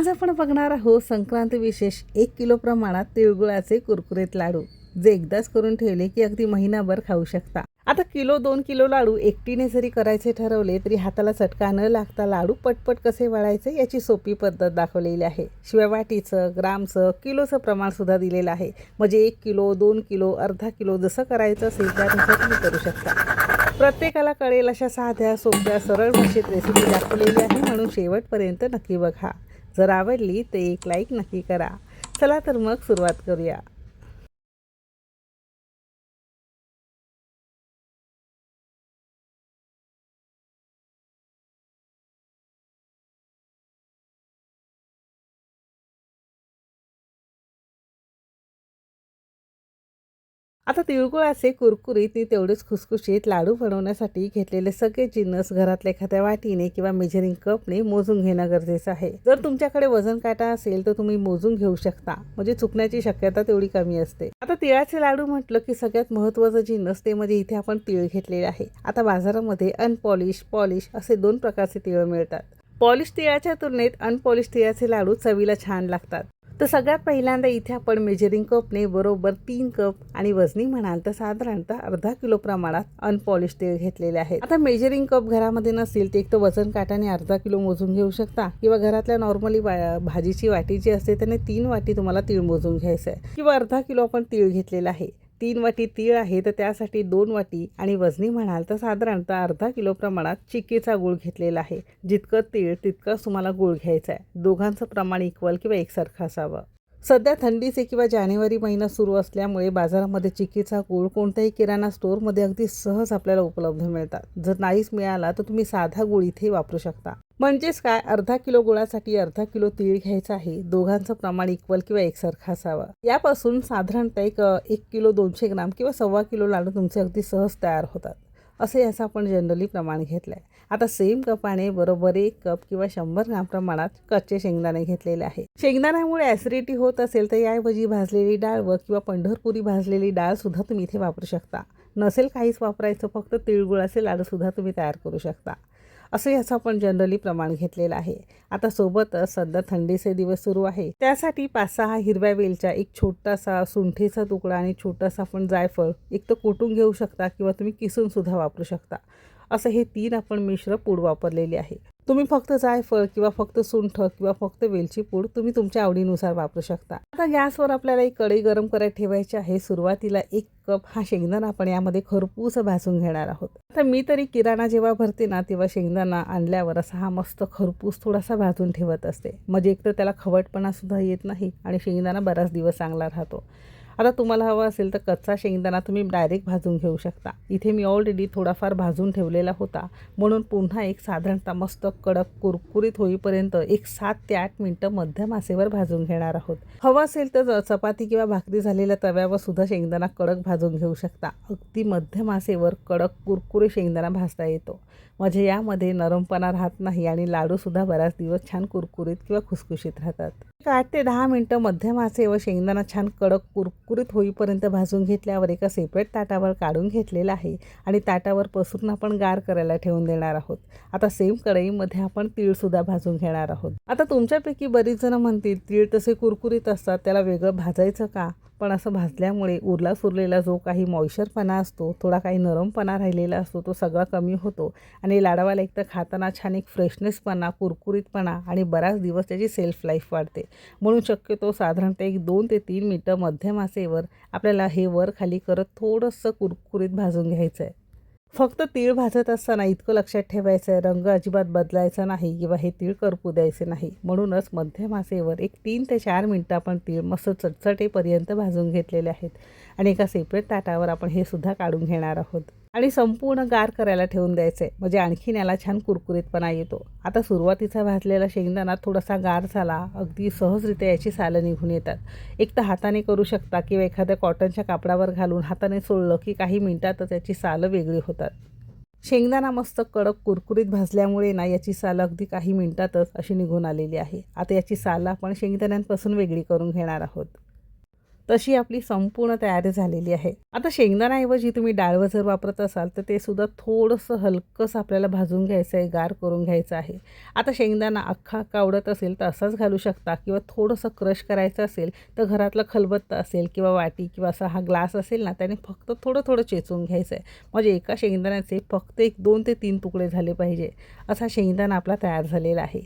आज आपण बघणार आहोत संक्रांती विशेष एक किलो प्रमाणात तिळगुळाचे कुरकुरीत लाडू. जे एकदाच करून ठेवले की अगदी महिनाभर खाऊ शकता. आता किलो दोन किलो लाडू एकटीने जरी करायचे ठरवले तरी हाताला चटका न लागता लाडू पटपट कसे वळायचे याची सोपी पद्धत दाखवलेली आहे. शिवाय वाटीचं ग्रामचं किलोचं प्रमाण सुद्धा दिलेलं आहे. म्हणजे एक किलो दोन किलो अर्धा किलो जसं करायचं असेल त्यानुसार तुम्ही करू शकता. प्रत्येकाला कळेल अशा साध्या सोप्या सरळ भाषेत रेसिपी दाखवलेली आहे. म्हणून शेवटपर्यंत नक्की बघा. जर आवडली तर एक लाईक नक्की करा. चला तर मग सुरुवात करूया. आता तिळगुळाचे कुरकुरीत आणि तेवढेच खुसखुशीत लाडू बनवण्यासाठी घेतलेले सगळे जिन्नस घरातल्या एखाद्या वाटीने किंवा मेजरिंग कपने मोजून घेणं गरजेचं आहे. जर तुमच्याकडे वजन काटा असेल तर तुम्ही मोजून घेऊ शकता. म्हणजे चुकण्याची शक्यता तेवढी कमी असते. आता तिळाचे लाडू म्हटलं की सगळ्यात महत्त्वाचं जिन्नस ते म्हणजे इथे आपण तिळ घेतलेले आहे. आता बाजारामध्ये अनपॉलिश पॉलिश असे दोन प्रकारचे तिळ मिळतात. पॉलिश तिळाच्या तुलनेत अनपॉलिश तिळाचे लाडू चवीला छान लागतात. तर सगळ्यात पहिल्यांदा इथे आपण मेजरिंग कपने बरोबर तीन कप आणि वजनी म्हणाल तर साधारणतः अर्धा किलो प्रमाणात अनपॉलिश तेल घेतलेले आहेत. आता मेजरिंग कप घरामध्ये नसेल ते एक तर वजन काटाने अर्धा किलो मोजून घेऊ शकता. किंवा घरातल्या नॉर्मली भाजीची वाटी जी असते त्याने तीन वाटी तुम्हाला तीळ मोजून घ्यायचं आहे किंवा अर्धा किलो आपण तीळ घेतलेला आहे. तीन वाटी तीळ आहे तर त्यासाठी दोन वाटी. आणि वजनी म्हणाल तर साधारणतः अर्धा किलो प्रमाणात चिक्कीचा गूळ घेतलेला आहे. जितकं तीळ तितकंच तुम्हाला गूळ घ्यायचा आहे दोघांचं प्रमाण इक्वल किंवा एकसारखं असावं. सध्या थंडीचे किंवा जानेवारी महिना सुरू असल्यामुळे बाजारामध्ये चिक्कीचा गूळ कोणत्याही किराणा स्टोअरमध्ये अगदी सहज आपल्याला उपलब्ध मिळतात. जर नाहीच मिळाला तर तुम्ही साधा गूळ इथे वापरू शकता. म्हणजेच काय? अर्धा किलो गुळासाठी अर्धा किलो तीळ घ्यायचा आहे. दोघांचं प्रमाण इक्वल किंवा एकसारखा असावा. यापासून साधारणतः एक एक किलो दोनशे ग्राम किंवा सव्वा किलो लाडू तुमचे अगदी सहज तयार होतात. असं याचं आपण जनरली प्रमाण घेतलं आहे आता सेम कपाने बरोबर एक कप किंवा शंभर ग्राम प्रमाणात कच्चे शेंगदाणे घेतलेले आहे. शेंगदाण्यामुळे ॲसिडिटी होत असेल तर याऐवजी भाजलेली डाळ व किंवा पंढरपुरी भाजलेली डाळ सुद्धा तुम्ही इथे वापरू शकता. नसेल काहीच वापरायचं फक्त तिळगुळाचे लाडूसुद्धा तुम्ही तयार करू शकता. असं याचं आपण जनरली प्रमाण घेतलेलं आहे. आता सोबतच सध्या थंडीचे दिवस सुरू आहे. त्यासाठी पाच सहा हिरव्या वेलच्या एक छोटासा सुंठीचा तुकडा आणि छोटासा आपण जायफळ एक तर कुटून घेऊ शकता किंवा तुम्ही किसूनसुद्धा वापरू शकता. असं हे तीन आपण मिश्र पूड वापरलेले आहे. तुम्ही फक्त जायफळ किंवा फक्त सुंठ किंवा फक्त वेलची पूड तुम्ही तुमच्या आवडीनुसार वापरू शकता. आता गॅसवर आपल्याला एक कढई गरम करायला ठेवायची आहे. सुरुवातीला एक कप हा शेंगदाणा आपण यामध्ये खरपूस भाजून घेणार आहोत. आता मी तरी किराणा जेव्हा भरते ना तेव्हा शेंगदाणा आणल्यावर असा हा मस्त खरपूस थोडासा भाजून ठेवत असते. म्हणजे एक तर त्याला खवटपणा सुद्धा येत नाही आणि शेंगदाणा बराच दिवस चांगला राहतो. आता तुम्हाला हवं असेल तर कच्चा शेंगदाणा तुम्ही डायरेक्ट भाजून घेऊ शकता. इथे मी ऑलरेडी थोडाफार भाजून ठेवलेला होता. म्हणून पुन्हा एक साधारणतः मस्त कडक कुरकुरीत होईपर्यंत एक सात ते आठ मिनटं मध्यम आसेवर भाजून घेणार आहोत. हवं असेल तर चपाती किंवा भाकरी झालेल्या तव्यावर सुद्धा शेंगदाणा कडक भाजून घेऊ शकता. अगदी मध्यम आसेवर कडक कुरकुरी शेंगदाणा भाजता येतो. म्हणजे यामध्ये नरमपणा राहत नाही आणि लाडूसुद्धा बऱ्याच दिवस छान कुरकुरीत किंवा खुसखुशीत राहतात. आठ ते दहा मिनटं मध्यमाचे व शेंगदाणा छान कडक कुरकुरीत होईपर्यंत भाजून घेतल्यावर एका सेपरेट ताटावर काढून घेतलेलं आहे. आणि ताटावर पसरून आपण गार करायला ठेवून देणार आहोत. आता सेम कढईमध्ये आपण तीळसुद्धा भाजून घेणार आहोत. आता तुमच्यापैकी बरीच जणं म्हणतील तीळ तसे कुरकुरीत असतात त्याला वेगळं भाजायचं का? पण असं भाजल्यामुळे उरला सुरलेला जो काही मॉइश्चरपणा असतो थोडा काही नरमपणा राहिलेला असतो तो सगळा कमी होतो. आणि लाडवाला एक तर खाताना छान एक फ्रेशनेसपणा कुरकुरीतपणा आणि बराच दिवस त्याची सेल्फ लाईफ वाढते. म्हणून शक्यतो साधारणतः एक दोन ते तीन मिनटं मध्यमासेवर आपल्याला हे वर खाली करत थोडंसं कुरकुरीत भाजून घ्यायचं आहे फक्त तीळ भाजत असताना इतकं लक्षात ठेवायचं आहे रंग अजिबात बदलायचा नाही किंवा हे तीळ करपू द्यायचे नाही. म्हणूनच मध्यम आसेवर एक तीन ते चार मिनटं आपण तीळ मस्त चटचटेपर्यंत भाजून घेतलेले आहेत आणि एका सेपरेट ताटावर आपण हे सुद्धा काढून घेणार आहोत. आणि संपूर्ण गार करायला ठेवून द्यायचं. आहे म्हणजे आणखीन याला छान कुरकुरीतपणा येतो. आता सुरुवातीचा भाजलेला शेंगदाणा थोडासा गार झाला अगदी सहजरित्या याची सालं निघून येतात. एक तर हाताने करू शकता किंवा एखाद्या कॉटनच्या कापडावर घालून हाताने सोडलं की काही मिनटातच याची सालं वेगळी होतात. शेंगदाणा मस्त कडक कुरकुरीत भाजल्यामुळे ना याची सालं अगदी काही मिनटातच अशी निघून आलेली आहे. आता याची सालं आपण शेंगदाण्यांपासून वेगळी करून घेणार आहोत. तशी आपली संपूर्ण तयारी झालेली आहे. आता शेंगदाण्याऐवजी तुम्ही डाळवं जर वापरत असाल तर ते सुद्धा थोडंसं हलकंसं आपल्याला भाजून घ्यायचं आहे गार करून घ्यायचं आहे. आता शेंगदाणा अख्खा अख्खा आवडत असेल तर असाच घालू शकता किंवा थोडंसं क्रश करायचं असेल तर घरातलं खलबत्ता असेल किंवा वाटी किंवा असा हा ग्लास असेल ना त्याने फक्त थोडं थोडं चेचून घ्यायचं आहे. म्हणजे एका शेंगदाण्याचे फक्त एक दोन ते तीन तुकडे झाले पाहिजे असा शेंगदाणा आपला तयार झालेला आहे.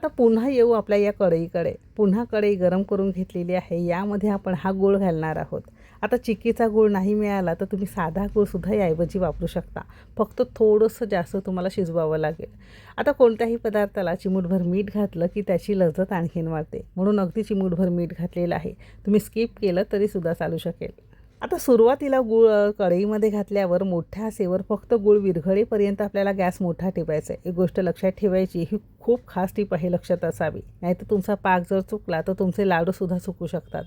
आता पुन्हा येऊ आपल्या या कढईकडे. पुन्हा कढई गरम करून घेतलेली आहे. यामध्ये आपण हा गूळ घालणार आहोत. आता चिक्कीचा गूळ नाही मिळाला तर तुम्ही साधा गूळसुद्धा याऐवजी वापरू शकता. फक्त थोडंसं जास्त तुम्हाला शिजवावं लागेल. आता कोणत्याही पदार्थाला चिमूटभर मीठ घातलं की त्याची लज्जत आणखीन वाढते. म्हणून अगदी चिमूटभर मीठ घातलेलं आहे. तुम्ही स्किप केलं तरीसुद्धा चालू शकेल. आता सुरुवातीला गूळ कढईमध्ये घातल्यावर मोठ्या आसेवर फक्त गूळ विरघळेपर्यंत आपल्याला गॅस मोठा ठेवायचा आहे. एक गोष्ट लक्षात ठेवायची ही खूप खास टीप आहे लक्षात असावी. नाहीतर तुमचा पाक जर चुकला तर तुमचे लाडूसुद्धा चुकू शकतात.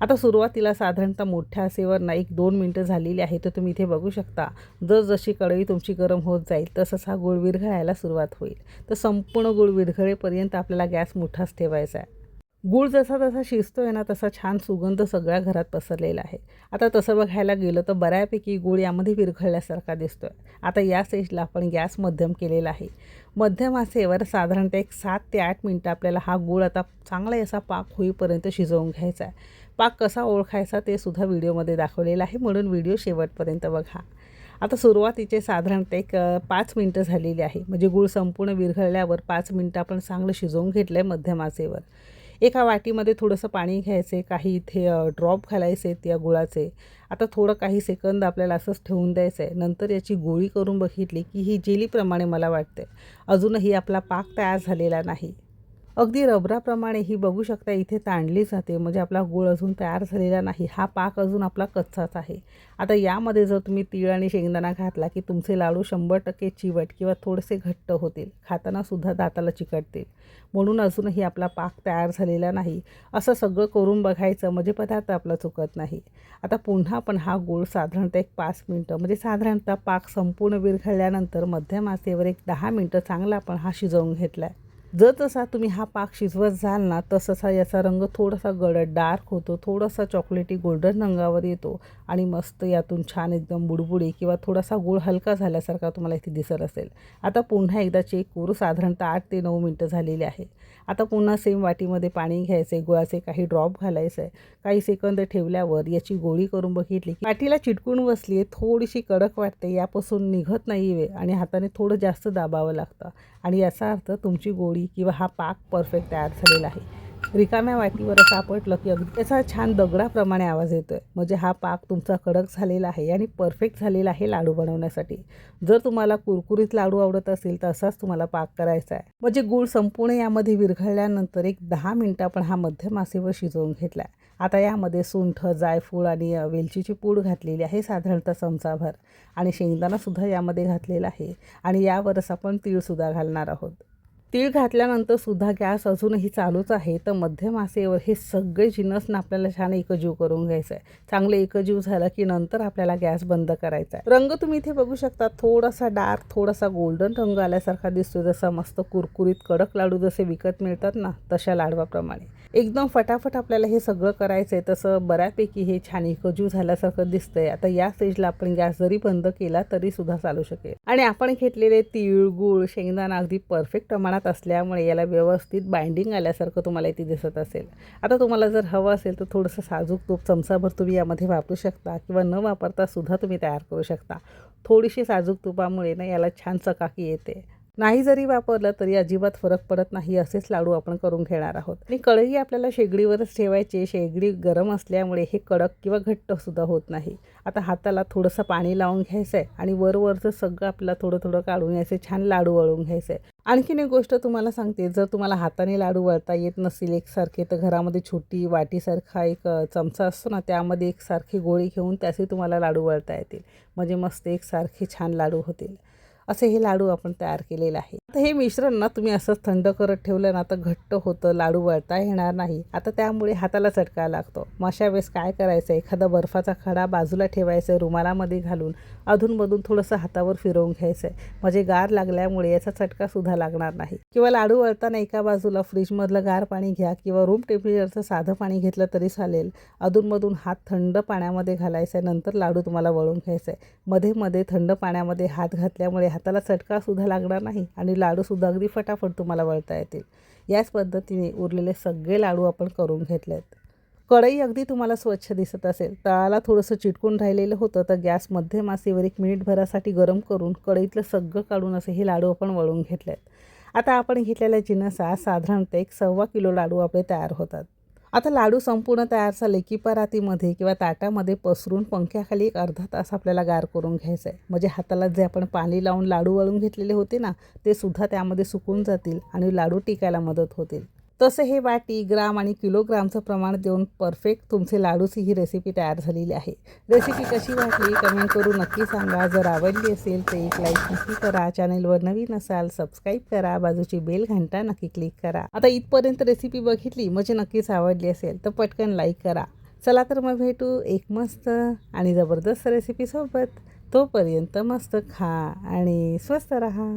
आता सुरुवातीला साधारणतः मोठ्या आसेवर ना एक दोन मिनटं झालेली आहे तर तुम्ही इथे बघू शकता. जर जशी कढई तुमची गरम होत जाईल तसंच हा गुळ विरघळायला सुरुवात होईल. तर संपूर्ण गुळ विरघळेपर्यंत आपल्याला गॅस मोठाच ठेवायचा आहे. गूळ जसा तसा शिजतो आहे ना तसा छान सुगंध सगळ्या घरात पसरलेला आहे. आता तसं बघायला गेलं तर बऱ्यापैकी गूळ यामध्ये विरघळल्यासारखा दिसतो आहे आता या स्टेजला आपण गॅस मध्यम केलेला आहे. मध्यम आसेवर साधारणतः एक सात ते आठ मिनटं आपल्याला हा गूळ आता चांगला असा पाक होईपर्यंत शिजवून घ्यायचा आहे. पाक कसा ओळखायचा ते सुद्धा व्हिडिओमध्ये दाखवलेलं आहे. म्हणून व्हिडिओ शेवटपर्यंत बघा. आता सुरुवातीचे साधारणतः एक पाच मिनटं झालेली आहे. म्हणजे गूळ संपूर्ण विरघळल्यावर पाच मिनटं आपण चांगलं शिजवून घेतलं आहे मध्यम आचेवर एका वाटीमध्ये थोडंसं पाणी घ्यायचे काही इथे ड्रॉप घालायचे आहेत या गुळाचे. आता थोडं काही सेकंद आपल्याला असंच ठेवून द्यायचं आहे नंतर याची गोळी करून बघितली की ही जेलीप्रमाणे मला वाटते अजूनही आपला पाक तयार झालेला नाही. अगदी रबराप्रमाणे ही बघू शकता इथे ताणली जाते. म्हणजे आपला गूळ अजून तयार झालेला नाही. हा पाक अजून आपला कच्चाच आहे. आता यामध्ये जर तुम्ही तीळ आणि शेंगदाणा घातला की तुमचे लाडू शंभर टक्के चिवट किंवा थोडेसे घट्ट होतील. खातानासुद्धा दाताला चिकटतील. म्हणून अजूनही आपला पाक तयार झालेला नाही. असं सगळं करून बघायचं म्हणजे पदार्थ आपला चुकत नाही. आता पुन्हा पण हा गूळ साधारणतः एक पाच मिनटं म्हणजे साधारणतः पाक संपूर्ण विरघळल्यानंतर मध्यम आचेवर एक दहा मिनटं चांगला आपण हा शिजवून घेतला आहे जसा तुम्ही हा पाक शिजवत जाल ना तससा याचा रंग थोडासा गडद डार्क होतो थोडासा चॉकलेटी गोल्डन रंगावर येतो आणि मस्त यातून छान एकदम बुडबुडी किंवा थोडासा गुळ हलका झाल्यासारखा तुम्हाला इथे दिसत असेल. आता पुन्हा एकदा चेक करू साधारणतः आठ ते नऊ मिनटं झालेली आहे. आता पुन्हा सेम वाटीमध्ये पाणी घ्यायचं आहे गुळाचे काही ड्रॉप घालायचं आहे काही सेकंद ठेवल्यावर याची गोळी करून बघितली की वाटीला चिटकून बसली आहे थोडीशी कडक वाटते यापासून निघत नाही वे आणि हाताने थोडं जास्त दाबावं लागतं. आणि याचा अर्थ तुमची गोळी किंवा हा पाक परफेक्ट तयार झालेला आहे. रिकाम्या वाटीवर असं आपटलं की अगदी त्याचा छान दगडाप्रमाणे आवाज येतोय. म्हणजे हा पाक तुमचा कडक झालेला आहे आणि परफेक्ट झालेला आहे लाडू बनवण्यासाठी. जर तुम्हाला कुरकुरीत लाडू आवडत असेल तर असाच तुम्हाला पाक करायचा आहे. म्हणजे गूळ संपूर्ण यामध्ये विरघळल्यानंतर एक दहा मिनटं आपण हा मध्यम आसेवर शिजवून घेतला आहे आता यामध्ये सुंठ जायफूळ आणि वेलचीची पूड घातलेली आहे साधारणतः चमचाभर. आणि शेंगदाणासुद्धा यामध्ये घातलेला आहे. आणि यावरच आपण तीळसुद्धा घालणार आहोत. तीळ घातल्यानंतर सुद्धा गॅस अजूनही चालूच आहे. तर मध्यम आसेवर हे सगळे जिनसनं आपल्याला छान एकजीव करून घ्यायचं आहे चांगलं एकजीव झालं की नंतर आपल्याला गॅस बंद करायचा आहे रंग तुम्ही इथे बघू शकता थोडासा डार्क थोडासा गोल्डन रंग आल्यासारखा दिसतो जसा मस्त कुरकुरीत कडक लाडू जसे विकत मिळतात ना तशा लाडवाप्रमाणे. एकदम फटाफट आपल्याला हे सगळं करायचं आहे तसं बऱ्यापैकी हे छान एकजीव झाल्यासारखं दिसतंय. आता या स्टेजला आपण गॅस जरी बंद केला तरी सुद्धा चालू शकेल. आणि आपण घेतलेले तीळ गूळ शेंगदाणा अगदी परफेक्ट प्रमाणात असल्यामुळे याला व्यवस्थित बाइंडिंग आल्यासारखं तुम्हाला इथे दिसत असेल. आता तुम्हाला जर हवं असेल तर थोडंसं साजूक तूप चमचाभर तुम्ही यामध्ये वापरू शकता किंवा न वापरता सुद्धा तुम्ही तयार करू शकता. थोडीशी साजूक तुपामुळे ना याला छान चकाकी येते. नाही जरी वापरलं तरी अजिबात फरक पडत नाही असेच लाडू आपण करून घेणार आहोत. आणि कढई आपल्याला शेगडीवरच ठेवायची शेगडी गरम असल्यामुळे हे कडक किंवा घट्ट सुद्धा होत नाही. आता हाताला थोडंसं पाणी लावून घ्यायचं आहे आणि वरवरचं सगळं आपल्याला थोडं थोडं काढून घ्यायचं छान लाडू वळून घ्यायचं आहे आणखीन एक गोष्ट तुम्हाला सांगते. जर तुम्हाला हाताने लाडू वळता येत नसतील एकसारखे तर घरामध्ये छोटी वाटीसारखा एक चमचा असतो ना त्यामध्ये एकसारखी गोळी घेऊन त्याचे तुम्हाला लाडू वळता येतील. म्हणजे मस्त एकसारखे छान लाडू होतील. असे हे लाडू आपण तयार केलेले आहे. तर हे मिश्रण ना तुम्ही असंच थंड करत ठेवलं ना तर घट्ट होतं लाडू वळता येणार नाही. आता त्यामुळे हाताला चटका लागतो. मग अशा वेळेस काय करायचं? एखादा बर्फाचा खडा बाजूला ठेवायचा आहे रुमालामध्ये घालून. अधूनमधून थोडंसं हातावर फिरवून घ्यायचं. आहे म्हणजे गार लागल्यामुळे याचा चटका सुद्धा लागणार नाही. किंवा लाडू वळताना एका बाजूला फ्रीजमधलं गार पाणी घ्या किंवा रूम टेम्परेचरचं साधं पाणी घेतलं तरी चालेल. अधूनमधून हात थंड पाण्यामध्ये घालायचा. आहे नंतर लाडू तुम्हाला वळून घ्यायचा आहे. मध्ये मध्ये थंड पाण्यामध्ये हात घातल्यामुळे हाताला चटकासुद्धा लागणार नाही आणि लाडूसुद्धा अगदी फटाफट तुम्हाला वळता येतील. याच पद्धतीने उरलेले सगळे लाडू आपण करून घेतले आहेत कढई अगदी तुम्हाला स्वच्छ दिसत असेल. तळाला थोडंसं चिटकून राहिलेलं होतं तर गॅस मध्यम एक मिनिटभरासाठी गरम करून कढईतलं सगळं काढून असे हे लाडू आपण वळून घेतले आहेत आता आपण घेतलेल्या जिन्नसा साधारणतः एक सव्वा किलो लाडू आपले तयार होतात. आता लाडू संपूर्ण तयार झाले की परातीमध्ये किंवा ताटामध्ये पसरून पंख्याखाली एक अर्धा तास आपल्याला गार करून घ्यायचा आहे. म्हणजे हाताला जे आपण पाणी लावून लाडू वळून घेतलेले होते ना ते सुद्धा त्यामध्ये सुकून जातील आणि लाडू टिकायला मदत होतील. तसं हे वाटी ग्राम आणि किलोग्रामचं प्रमाण देऊन परफेक्ट तुमचे लाडूची ही रेसिपी तयार झालेली आहे. रेसिपी कशी वाटली कमेंट करून नक्की सांगा. जर आवडली असेल तर एक लाईक नक्की करा. चॅनेलवर नवीन असाल सबस्क्राईब करा. बाजूची बेल घंटा नक्की क्लिक करा. आता इथपर्यंत रेसिपी बघितली म्हणजे नक्कीच आवडली असेल तर पटकन लाईक करा. चला तर मग भेटू एक मस्त आणि जबरदस्त रेसिपीसोबत तोपर्यंत मस्त खा आणि स्वस्त रहा.